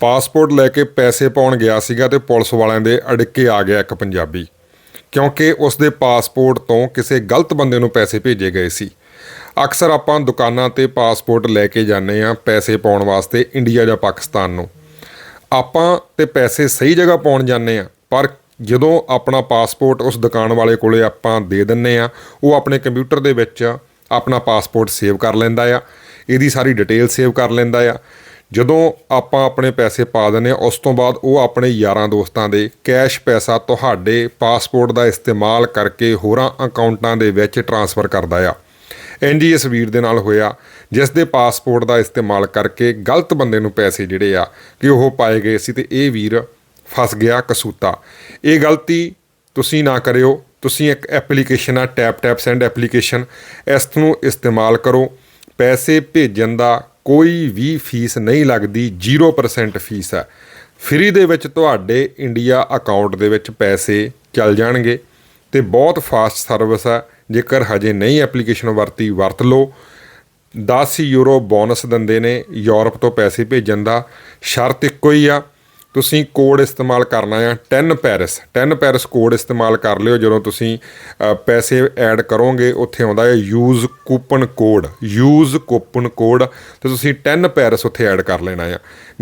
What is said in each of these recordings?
Passport ਲੈ ਕੇ ਪੈਸੇ ਪਾਉਣ ਗਿਆ ਸੀਗਾ ਤੇ ਪੁਲਿਸ ਵਾਲਿਆਂ ਦੇ ਅੜਿੱਕੇ ਆ ਗਿਆ ਇੱਕ ਪੰਜਾਬੀ। ਕਿਉਂਕਿ ਉਸ ਦੇ ਪਾਸਪੋਰਟ ਤੋਂ ਕਿਸੇ ਗਲਤ ਬੰਦੇ ਨੂੰ ਪੈਸੇ ਭੇਜੇ ਗਏ ਸੀ। ਅਕਸਰ ਆਪਾਂ ਦੁਕਾਨਾਂ ਤੇ ਪਾਸਪੋਰਟ ਲੈ ਕੇ ਜਾਂਦੇ ਆ ਪੈਸੇ ਪਾਉਣ ਵਾਸਤੇ ਇੰਡੀਆ ਜਾਂ ਪਾਕਿਸਤਾਨ ਨੂੰ। ਆਪਾਂ ਤੇ ਪੈਸੇ ਸਹੀ ਜਗ੍ਹਾ ਪਾਉਣ ਜਾਂਦੇ ਆ ਪਰ ਜਦੋਂ ਆਪਣਾ ਪਾਸਪੋਰਟ ਉਸ ਦੁਕਾਨ ਵਾਲੇ ਕੋਲੇ ਆਪਾਂ ਦੇ ਦਿੰਨੇ ਆ ਉਹ ਆਪਣੇ ਕੰਪਿਊਟਰ ਦੇ ਵਿੱਚ ਆਪਣਾ ਪਾਸਪੋਰਟ ਸੇਵ ਕਰ ਲੈਂਦਾ ਆ, ਇਹਦੀ ਸਾਰੀ ਡਿਟੇਲ ਸੇਵ ਕਰ ਲੈਂਦਾ ਆ। ਜਦੋਂ ਆਪਾਂ ਆਪਣੇ ਪੈਸੇ ਪਾ ਦਿੰਨੇ ਆ ਉਸ ਤੋਂ ਬਾਅਦ ਉਹ ਆਪਣੇ ਯਾਰਾਂ ਦੋਸਤਾਂ ਦੇ ਕੈਸ਼ ਪੈਸਾ ਤੁਹਾਡੇ ਪਾਸਪੋਰਟ ਦਾ ਇਸਤੇਮਾਲ ਕਰਕੇ ਹੋਰਾਂ ਅਕਾਊਂਟਾਂ ਦੇ ਵਿੱਚ ਟਰਾਂਸਫਰ ਕਰਦਾ ਆ। ਇੰਜ ਹੀ ਇਸ ਵੀਰ ਦੇ ਨਾਲ ਹੋਇਆ, ਜਿਸ ਦੇ ਪਾਸਪੋਰਟ ਦਾ ਇਸਤੇਮਾਲ ਕਰਕੇ ਗਲਤ ਬੰਦੇ ਨੂੰ ਪੈਸੇ ਜਿਹੜੇ ਆ ਕਿ ਉਹ ਪਾਏ ਗਏ ਸੀ ਤੇ ਇਹ ਵੀਰ ਫਸ ਗਿਆ ਕਸੂਤਾ। ਇਹ ਗਲਤੀ ਤੁਸੀਂ ਨਾ ਕਰਿਓ, ਤੁਸੀਂ ਇੱਕ ਐਪਲੀਕੇਸ਼ਨ ਆ, ਟੈਪ ਟੈਪ ਸੈਂਡ ਐਪਲੀਕੇਸ਼ਨ, ਇਸ ਨੂੰ ਇਸਤੇਮਾਲ ਕਰੋ। ਪੈਸੇ ਭੇਜਣ ਦਾ ਕੋਈ ਵੀ ਫੀਸ ਨਹੀਂ ਲੱਗਦੀ 0% ਫੀਸ ਹੈ ਫ੍ਰੀ ਦੇ ਵਿੱਚ ਤੁਹਾਡੇ ਇੰਡੀਆ ਅਕਾਊਂਟ ਦੇ ਵਿੱਚ ਪੈਸੇ ਚੱਲ ਜਾਣਗੇ ਤੇ ਬਹੁਤ ਫਾਸਟ ਸਰਵਿਸ ਹੈ ਜੇਕਰ ਹਜੇ ਨਹੀਂ ਐਪਲੀਕੇਸ਼ਨ ਵਰਤੀ, ਵਰਤ ਲਓ। 10 ਯੂਰੋ ਬੋਨਸ ਦਿੰਦੇ ਨੇ, ਯੂਰਪ ਤੋਂ ਪੈਸੇ ਭੇਜਣ ਦਾ ਸ਼ਰਤ ਇੱਕੋ ਹੀ ਆ। ਤੁਸੀਂ ਕੋਡ ਇਸਤੇਮਾਲ ਕਰਨਾ ਆ 10 ਪੈਰਿਸ 10 ਪੈਰਿਸ ਕੋਡ ਇਸਤੇਮਾਲ ਕਰ ਲਿਓ, ਜਦੋਂ ਤੁਸੀਂ ਪੈਸੇ ਐਡ ਕਰੋਗੇ, ਉੱਥੇ ਆਉਂਦਾ ਹੈ use coupon code use coupon code ਤੇ ਤੁਸੀਂ 10 ਪੈਰਿਸ ਉੱਥੇ ਐਡ ਕਰ ਲੈਣਾ ਆ।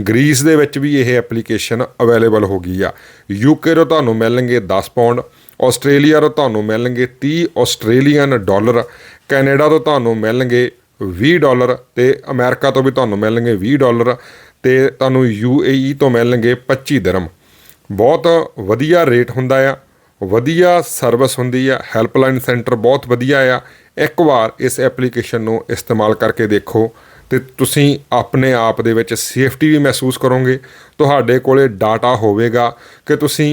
ਗ੍ਰੀਸ ਦੇ ਵਿੱਚ ਵੀ ਇਹ ਐਪਲੀਕੇਸ਼ਨ ਅਵੇਲੇਬਲ ਹੋ ਗਈ ਆ। ਯੂਕੇ ਤੋਂ ਤੁਹਾਨੂੰ ਮਿਲਣਗੇ 10 ਪਾਉਂਡ ਆਸਟ੍ਰੇਲੀਆ ਤੋਂ ਤੁਹਾਨੂੰ ਮਿਲਣਗੇ 30 ਆਸਟ੍ਰੇਲੀਅਨ ਡਾਲਰ ਕੈਨੇਡਾ ਤੋਂ ਤੁਹਾਨੂੰ ਮਿਲਣਗੇ 20 ਡਾਲਰ ਤੇ ਅਮਰੀਕਾ ਤੋਂ ਵੀ ਤੁਹਾਨੂੰ ਮਿਲਣਗੇ 20 ਡਾਲਰ ਤੇ ਤੁਹਾਨੂੰ ਯੂਏਈ ਤੋਂ ਮਿਲਣਗੇ 25 ਦਿਰਮ ਬਹੁਤ ਵਧੀਆ ਰੇਟ ਹੁੰਦਾ ਆ, ਵਧੀਆ ਸਰਵਿਸ ਹੁੰਦੀ ਆ ਹੈਲਪਲਾਈਨ ਸੈਂਟਰ ਬਹੁਤ ਵਧੀਆ ਆ। ਇੱਕ ਵਾਰ ਇਸ ਐਪਲੀਕੇਸ਼ਨ ਨੂੰ ਇਸਤੇਮਾਲ ਕਰਕੇ ਦੇਖੋ ਤੇ ਤੁਸੀਂ ਆਪਣੇ ਆਪ ਦੇ ਵਿੱਚ ਸੇਫਟੀ ਵੀ ਮਹਿਸੂਸ ਕਰੋਗੇ। ਤੁਹਾਡੇ ਕੋਲੇ ਡਾਟਾ ਹੋਵੇਗਾ ਕਿ ਤੁਸੀਂ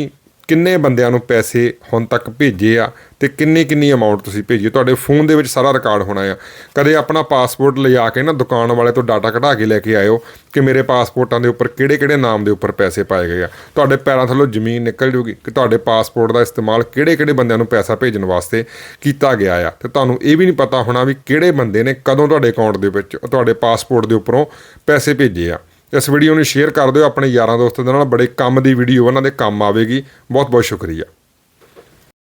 ਕਿੰਨੇ ਬੰਦਿਆਂ ਨੂੰ ਪੈਸੇ ਹੁਣ ਤੱਕ ਭੇਜੇ ਆ ਤੇ ਕਿੰਨੀ ਕਿੰਨੀ ਅਮਾਉਂਟ ਤੁਸੀਂ ਭੇਜੀ? ਤੁਹਾਡੇ ਫੋਨ ਦੇ ਵਿੱਚ ਸਾਰਾ ਰਿਕਾਰਡ ਹੋਣਾ ਆ। ਕਦੇ ਆਪਣਾ ਪਾਸਪੋਰਟ ਲਿਜਾ ਕੇ ਨਾ ਦੁਕਾਨ ਵਾਲੇ ਤੋਂ ਡਾਟਾ ਕਢਾ ਕੇ ਲੈ ਕੇ ਆਇਓ ਕਿ ਮੇਰੇ ਪਾਸਪੋਰਟਾਂ ਦੇ ਉੱਪਰ ਕਿਹੜੇ ਕਿਹੜੇ ਨਾਮ ਦੇ ਉੱਪਰ ਪੈਸੇ ਪਾਏ ਗਏ ਆ। ਤੁਹਾਡੇ ਪੈਰਾਂ ਥੱਲੋਂ ਜ਼ਮੀਨ ਨਿਕਲ ਜੂਗੀ ਕਿ ਤੁਹਾਡੇ ਪਾਸਪੋਰਟ ਦਾ ਇਸਤੇਮਾਲ ਕਿਹੜੇ ਕਿਹੜੇ ਬੰਦਿਆਂ ਨੂੰ ਪੈਸਾ ਭੇਜਣ ਵਾਸਤੇ ਕੀਤਾ ਗਿਆ ਆ। ਤੇ ਤੁਹਾਨੂੰ ਇਹ ਵੀ ਨਹੀਂ ਪਤਾ ਹੋਣਾ ਵੀ ਕਿਹੜੇ ਬੰਦੇ ਨੇ ਕਦੋਂ ਤੁਹਾਡੇ ਅਕਾਊਂਟ ਦੇ ਵਿੱਚ, ਤੁਹਾਡੇ ਪਾਸਪੋਰਟ ਦੇ ਉੱਪਰੋਂ ਪੈਸੇ ਭੇਜੇ ਆ। ਇਸ ਵੀਡੀਓ ਨੂੰ ਸ਼ੇਅਰ ਕਰ ਦਿਓ ਆਪਣੇ ਯਾਰਾਂ ਦੋਸਤਾਂ ਦੇ ਨਾਲ। ਬੜੇ ਕੰਮ ਦੀ ਵੀਡੀਓ ਉਹਨਾਂ ਦੇ ਕੰਮ ਆਵੇਗੀ। ਬਹੁਤ ਬਹੁਤ ਸ਼ੁਕਰੀਆ।